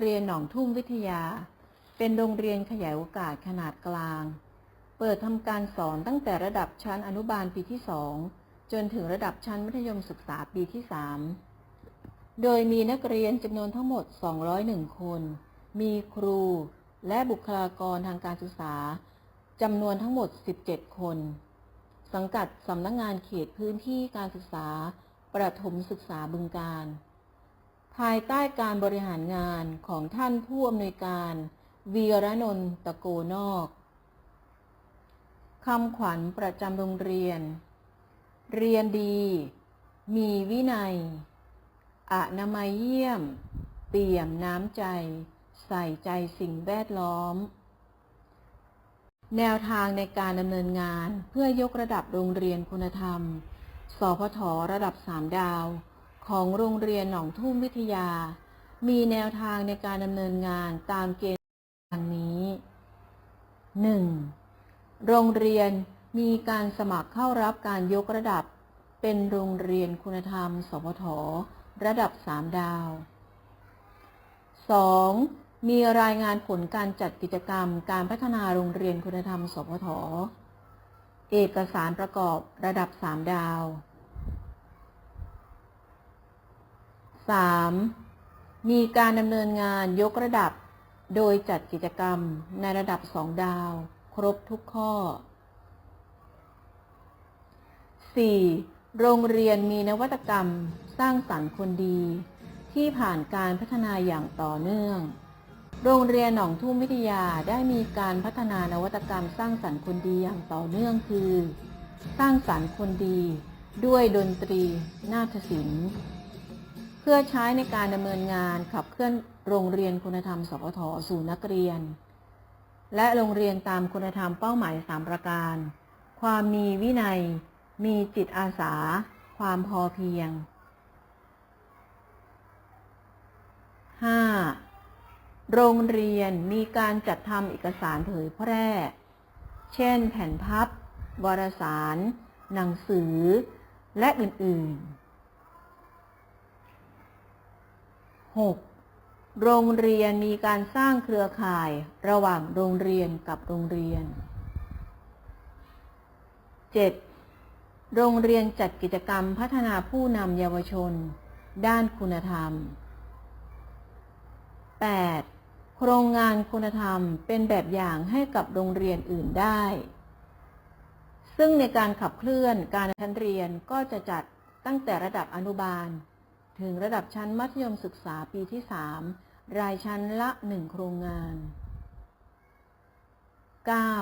เรียนหนองทุ่มวิทยา เป็นโรงเรียนขยายโอกาสขนาดกลาง เปิดทำการสอนตั้งแต่ระดับชั้นอนุบาลปีที่2จนถึงระดับชั้นมัธยมศึกษาปีที่3โดยมีนักเรียนจำนวนทั้งหมด 201 คน มีครู และบุคลากรทางการศึกษาจำนวนทั้งหมด 17 คน สังกัดสำนักงงานเขตพื้นที่การศึกษา ประถมศึกษาบึงการ ภายใต้การบริหารงานของท่านผู้อำนวยการวีรนนท์ตะโกนอกคำขวัญประจำโรงเรียน เรียนดี มีวินัยอนามัยเยี่ยม เปี่ยมน้ำใจ ใส่ใจสิ่งแวดล้อม แนวทางในการดำเนินงานเพื่อยกระดับโรงเรียนคุณธรรม สพทระดับ 3 ดาว ของโรงเรียนหนองทุ่มวิทยา มีแนวทางในการดำเนินงานตามเกณฑ์ดังนี้ 1. โรงเรียนมีการสมัครเข้ารับการยกระดับ เป็นโรงเรียนคุณธรรม สพทระดับ 3 ดาว 2. มีรายงานผลการจัดกิจกรรมการพัฒนาโรงเรียนคุณธรรม สพทเอกสารประกอบระดับ 3 ดาว 3. มีการดำเนินงานยกระดับ โดยจัดกิจกรรมในระดับ 2 ดาว ครบทุกข้อ 4. โรงเรียนมีนวัตกรรม สร้างสรรค์คนดี ที่ผ่านการพัฒนาอย่างต่อเนื่อง โรงเรียนหนองทุ่มวิทยาได้มีการพัฒนานวัตกรรมสร้างสรรค์คนดีอย่างต่อเนื่องคือ สร้างสรรค์คนดี ด้วยดนตรี นาฏศิลป์ พื่อใช้ในการดำเนินงานขับเคลื่อนโรงเรียนคุณธรรมสพทสู่นักเรียน และโรงเรียนตามคุณธรรมเป้าหมาย 3 ประการ ความมีวินัย มีจิตอาสา ความพอเพียง 5. โรงเรียนมีการจัดทำเอกสารเผยแพร่ เช่น แผ่นพับ วารสาร หนังสือ และอื่น ๆ 6. โรงเรียนมีการสร้างเครือข่ายระหว่างโรงเรียนกับโรงเรียน 7. โรงเรียนจัดกิจกรรมพัฒนาผู้นำเยาวชน ด้านคุณธรรม 8. โครงงานคุณธรรมเป็นแบบอย่างให้กับโรงเรียนอื่นได้ ซึ่งในการขับเคลื่อนการชั้นเรียนก็จะจัดตั้งแต่ระดับอนุบาล ถึงระดับชั้นมัธยมศึกษาปีที่ 3 รายชั้นละ 1 โครงงาน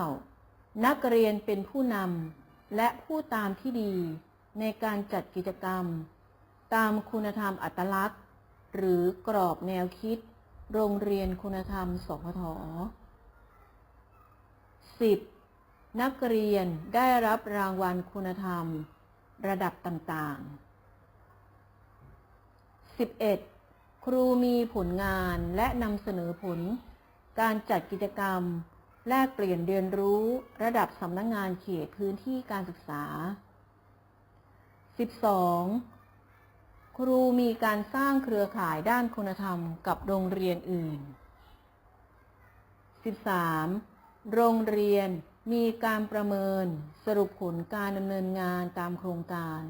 9. นักเรียนเป็นผู้นำและผู้ตามที่ดี ในการจัดกิจกรรม ตามคุณธรรมอัตลักษณ์ หรือกรอบแนวคิด โรงเรียนคุณธรรม สพท 10. นักเรียนได้รับรางวัลคุณธรรม ระดับต่างๆ 11. ครูมีผลงานและนำเสนอผล การจัดกิจกรรม แลกเปลี่ยนเรียนรู้ระดับสำนักงงานเขตพื้นที่การศึกษา 12. ครูมีการสร้างเครือข่ายด้านคุณธรรมกับโรงเรียนอื่น 13. โรงเรียนมีการประเมินสรุปผลการดำเนินงานตามโครงการ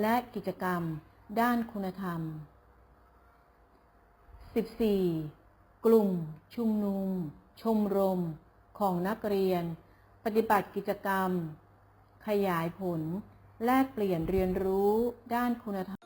และกิจกรรมด้านคุณธรรม 14. กลุ่ม ชุมนุม ชมรม ของนักเรียน ปฏิบัติกิจกรรม ขยายผล แลกเปลี่ยนเรียนรู้ด้านคุณธรรม